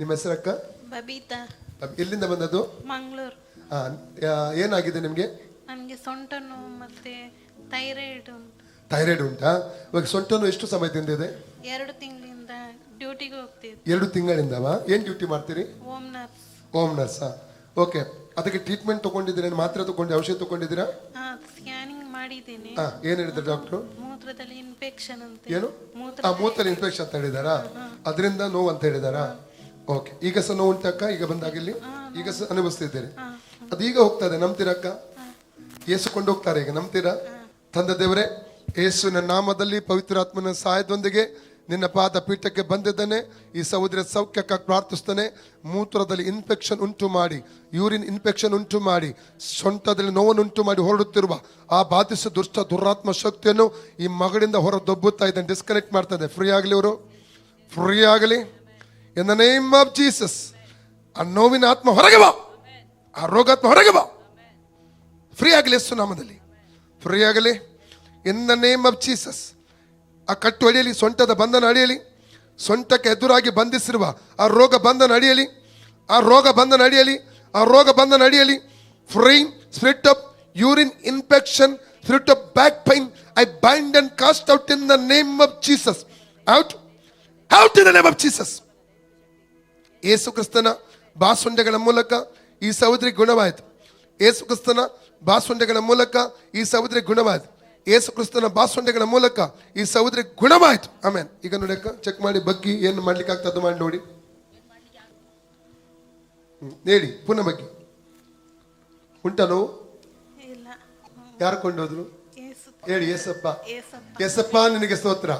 ನಿಮ್ಮ ಹೆಸರಕ್ಕ ಬಬೀತಾ. ಎಲ್ಲಿಂದ ಬಂದದ್ದು? ಮಂಗಳೂರು. ಏನಾಗಿದೆ ನಿಮಗೆ? ನನಗೆ ಸೊಂಟ ನೋವು ಮತ್ತೆ ಥೈರಾಯ್ಡ್ ಥೈರಾಯ್ಡ್ ಉಂಟಾ? ಇವಾಗ ಸೊಂಟ ನೋವು ಎಷ್ಟು ಸಮಯದಿಂದ ಇದೆ? ಎರಡು ತಿಂಗಳಿಂದ ಡ್ಯೂಟಿಗೆ ಹೋಗ್ತಿದ್ದೆ. ಎರಡು ತಿಂಗಳಿಂದವಾ? ಏನು ಡ್ಯೂಟಿ ಮಾಡ್ತೀರಿ? Home nurse. ಹೋಮ್ ನರ್ಸಾ? ಓಕೆ. ಅದಕ್ಕೆ ಟ್ರೀಟ್ಮೆಂಟ್ ತಗೊಂಡಿದ್ದೀರಾ? ಮಾತ್ರೆ ತಗೊಂಡು ಔಷಧಿ ತಗೊಂಡಿದ್ದೀರಾ? ಸ್ಕ್ಯಾನಿಂಗ್ ಮಾಡಿದ್ದೀನಿ. ಹಾ ಏನು ಹೇಳಿದ್ರು ಡಾಕ್ಟ್ರು? ಮೂತ್ರದಲ್ಲಿ ಇನ್ಫೆಕ್ಷನ್ ಅಂತ ಏನು? ಮೂತ್ರ ಆ ಮೂತ್ರ ಇನ್ಫೆಕ್ಷನ್ ಅಂತ ಹೇಳಿದಾರಾ? ಅದರಿಂದ ನೋವು ಅಂತ ಹೇಳಿದಾರಾ? ಓಕೆ ಈಗ ಸಹ ನೋವು ಉಂಟಕ್ಕ ಈಗ ಬಂದಾಗಿಲ್ಲಿ ಈಗ ಸಹ ಅನುಭವಿಸ್ತಿದ್ದೇನೆ ಅದು ಈಗ ಹೋಗ್ತದೆ ನಂಬ್ತೀರಕ್ಕ ಏಸು ಕೊಂಡು ಹೋಗ್ತಾರೆ ಈಗ ನಂಬ್ತೀರಾ? ತಂದ ದೇವರೇ ಯೇಸುವಿನ ನಾಮದಲ್ಲಿ ಪವಿತ್ರಾತ್ಮನ ಸಹಾಯದೊಂದಿಗೆ ನಿನ್ನ ಪಾದ ಪೀಠಕ್ಕೆ ಬಂದಿದ್ದಾನೆ. ಈ ಸಹೋದರ ಸೌಖ್ಯಕ್ಕಾಗಿ ಪ್ರಾರ್ಥಿಸ್ತಾನೆ. ಮೂತ್ರದಲ್ಲಿ ಇನ್ಫೆಕ್ಷನ್ ಉಂಟು ಮಾಡಿ ಯೂರಿನ್ ಇನ್ಫೆಕ್ಷನ್ ಉಂಟು ಮಾಡಿ ಸೊಂಟದಲ್ಲಿ ನೋವನ್ನುಂಟು ಮಾಡಿ ಹೊರಡುತ್ತಿರುವ ಆ ಬಾಧಿಸ ದುಷ್ಟ ದುರಾತ್ಮ ಶಕ್ತಿಯನ್ನು ಈ ಮಗಳಿಂದ ಹೊರ ದೊಬ್ಬುತ್ತಾ ಇದ್ದಾನೆ ಡಿಸ್ಕನೆಕ್ಟ್ ಮಾಡ್ತದೆ ಫ್ರೀ ಆಗಲಿ ಅವರು ಫ್ರೀ ಆಗಲಿ? In the name of Jesus ಆ ನೋವಿನ ಆತ್ಮ ಹೊರಗೆ ಬಾ. ಆ ರೋಗಾತ್ಮ ಹೊರಗೆ ಬಾ. ಫ್ರೀ ಆಗಲಿ ಎಷ್ಟು ನಾಮದಲ್ಲಿ. ಫ್ರೀ ಆಗಲಿ. In the name of Jesus ಆ ಕಟ್ಟು ಅಡಿಯಲಿ ಸೊಂಟದ ಬಂಧನ ಅಡಿಯಲಿ ಸೊಂಟಕ್ಕೆ ಎದುರಾಗಿ ಬಂಧಿಸಿರುವ ಆ ರೋಗ ಬಂಧನ ಅಡಿಯಲಿ ಆ ರೋಗ ಬಂಧನ ಅಡಿಯಲಿ ಆ ರೋಗ ಬಂಧನ ಅಡಿಯಲಿ free spirit of urine infection spirit of back pain I bind and cast out in the name of Jesus out out in the name of Jesus ಯೇಸು ಕ್ರಿಸ್ತನ ಬಾಸುಂಡೆಗಳ ಮೂಲಕ ಈ ಸಹೋದರಿ ಗುಣವಾಯಿತು. ಯೇಸು ಕ್ರಿಸ್ತನ ಬಾಸುಂಡೆಗಳ ಮೂಲಕ ಈ ಸಹೋದರಿ ಗುಣವಾಯಿತು. ಯೇಸು ಕ್ರಿಸ್ತನ ಬಾಸುಂಡೆಗಳ ಮೂಲಕ ಈ ಸಹೋದರಿ ಗುಣವಾಯಿತು. ಆಮೇಲೆ ಈಗ ನೋಡಕ್ಕ ಚೆಕ್ ಮಾಡಿ ಬಗ್ಗಿ ಏನು ಮಾಡ್ಲಿಕ್ಕೆ ಆಗ್ತದೆ ಮಾಡಿ ನೋಡಿ. ಹೇಳಿ ಪುನಃ ಬಗ್ಗಿ. ಉಂಟ ನೋವು ಯಾರು ಕೊಂಡೋದ್ರು? ಏಸು ಹೇಳಿ ಏಸಪ್ಪ. ಏಸಪ್ಪ. ನಿನಗೆ ಸ್ತೋತ್ರ.